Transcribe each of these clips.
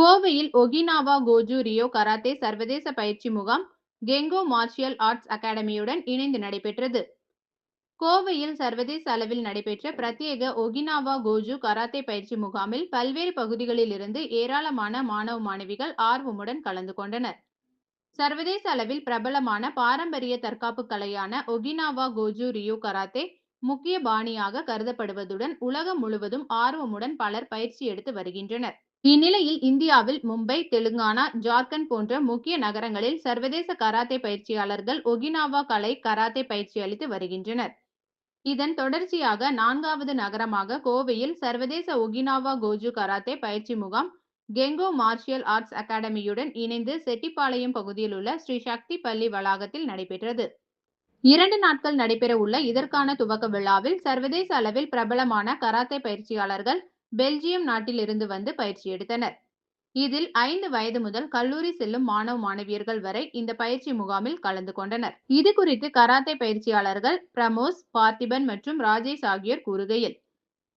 கோவையில் Okinawa Goju Ryu karate சர்வதேச பயிற்சி முகாம் கெங்கோ மார்ஷியல் ஆர்ட்ஸ் அகாடமியுடன் இணைந்து நடைபெற்றது. கோவையில் சர்வதேச அளவில் நடைபெற்ற பிரத்யேக ஒகினாவா கோஜு கராத்தே பயிற்சி முகாமில் பல்வேறு பகுதிகளில் இருந்து ஏராளமான மாணவ மாணவிகள் ஆர்வமுடன் கலந்து கொண்டனர். சர்வதேச அளவில் பிரபலமான பாரம்பரிய தற்காப்பு கலையான ஒகினாவா கோஜு ரியோ கராத்தே முக்கிய பாணியாக கருதப்படுவதுடன் உலகம் முழுவதும் ஆர்வமுடன் பலர் பயிற்சி எடுத்து வருகின்றனர். இந்நிலையில் இந்தியாவில் மும்பை தெலுங்கானா ஜார்க்கண்ட் போன்ற முக்கிய நகரங்களில் சர்வதேச கராத்தே பயிற்சியாளர்கள் ஒகினாவா கலை கராத்தே பயிற்சி அளித்து வருகின்றனர். இதன் தொடர்ச்சியாக நான்காவது நகரமாக கோவையில் சர்வதேச ஒகினாவா கோஜு கராத்தே பயிற்சி முகாம் கெங்கோ மார்ஷியல் ஆர்ட்ஸ் அகாடமியுடன் இணைந்து செட்டிப்பாளையம் பகுதியில் உள்ள ஸ்ரீ சக்தி பள்ளி வளாகத்தில் நடைபெற்றது. இரண்டு நாட்கள் நடைபெற உள்ள இதற்கான துவக்க விழாவில் சர்வதேச அளவில் பிரபலமான கராத்தே பயிற்சியாளர்கள் பெல்ஜியம் நாட்டிலிருந்து வந்து பயிற்சி எடுத்தனர். இதில் ஐந்து வயது முதல் கல்லூரி செல்லும் மாணவ மாணவியர்கள் வரை இந்த பயிற்சி முகாமில் கலந்து கொண்டனர். இது குறித்து கராத்தே பயிற்சியாளர்கள் பிரமோஸ் பார்த்திபன் மற்றும் ராஜேஷ் ஆகியோர் கூறுகையில்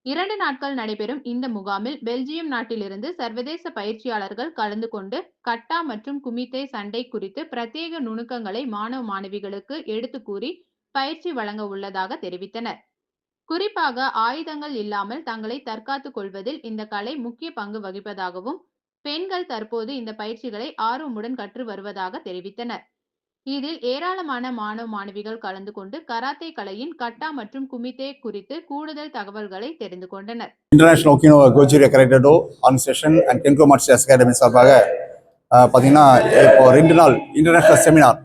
இரண்டு நாட்கள் நடைபெறும் இந்த முகாமில் பெல்ஜியம் நாட்டிலிருந்து சர்வதேச பயிற்சியாளர்கள் கலந்து கொண்டு கட்டா மற்றும் குமித்தே சண்டை குறித்து பிரத்யேக நுணுக்கங்களை மாணவ மாணவிகளுக்கு எடுத்து கூறி பயிற்சி வழங்க உள்ளதாக தெரிவித்தனர். குறிப்பாக ஆயுதங்கள் இல்லாமல் தங்களை தற்காத்துக் கொள்வதில் இந்த கலை முக்கிய பங்கு வகிப்பதாகவும் பெண்கள் தற்போது இந்த பயிற்சிகளை ஆர்வமுடன் கற்று வருவதாக தெரிவித்தனர். இதில் ஏராளமான மாணவ மாணவிகள் கலந்து கொண்டு கராத்தே கலையின் கட்டா மற்றும் குமித்தே குறித்து கூடுதல் தகவல்களை தெரிந்து கொண்டனர். International Okinawa Gojuryu karatedo session and டென்கோ martials academy சார்பாக பார்த்தீங்கன்னா இப்போ ரெண்டு நாள் international seminar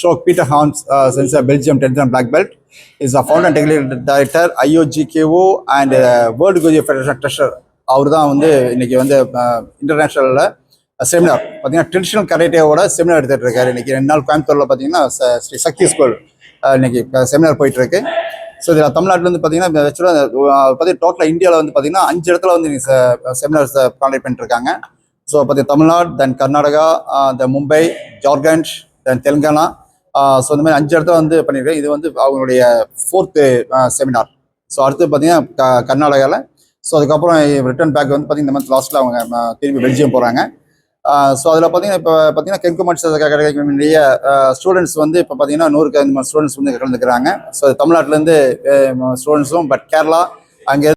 ஷோக் Peter Hans sensei Belgium tenth and black belt is a founder technical director IOGKO and world Goju federation treasurer அவர் தான் வந்து இன்னைக்கு வந்து uh, இன்டர்நேஷ்னலில் செமினார் பார்த்தீங்கன்னா ட்ரெடிஷ்னல் கரேட்டேவோட செமினார் எடுத்துகிட்டு இருக்காரு. இன்னைக்கு ரெண்டு நாள் கோயம்புத்தூரில் பார்த்தீங்கன்னா ஸ்ரீ சக்தி ஸ்கூல் uh, இன்னைக்கு செமினார் போயிட்டுருக்கு. ஸோ இதில் தமிழ்நாட்டிலேருந்து பார்த்தீங்கன்னா ஆக்சுவலாக பார்த்தீங்கன்னா டோட்டலாக இந்தியாவில் வந்து பார்த்தீங்கன்னா அஞ்சு இடத்துல வந்து செமினார்ஸ் கான்டக்ட் பண்ணிட்டு பண்ணிட்டுருக்காங்க ஸோ பார்த்தீங்கன்னா Tamil Nadu then Karnataka uh, then Mumbai Jharkhand Telangana. So இந்த மாதிரி அஞ்சு இடத்துல வந்து பண்ணியிருக்கேன். இது வந்து அவங்களுடைய ஃபோர்த்து செமினார் ஸோ அடுத்து பார்த்தீங்கன்னா க கர்நாடகாவில் ஸோ அதுக்கப்புறம் ரிட்டர்ன் பேக் வந்து பார்த்தீங்கன்னா இந்த மந்த் லாஸ்ட்டில் அவங்க திரும்பி பெல்ஜியம் போகிறாங்க ஸோ அதில் பார்த்தீங்கன்னா இப்போ பார்த்தீங்கன்னா கென்குமாட்ஸ் கிடைக்கக்கூடிய ஸ்டூடெண்ட்ஸ் வந்து இப்போ பார்த்தீங்கன்னா நூறுக்கு அந்த ஸ்டூடெண்ட்ஸ் வந்து கலந்துக்கிறாங்க. ஸோ தமிழ்நாட்டிலேருந்து ஸ்டூடெண்ட்ஸும் பட் கேரளா அங்கே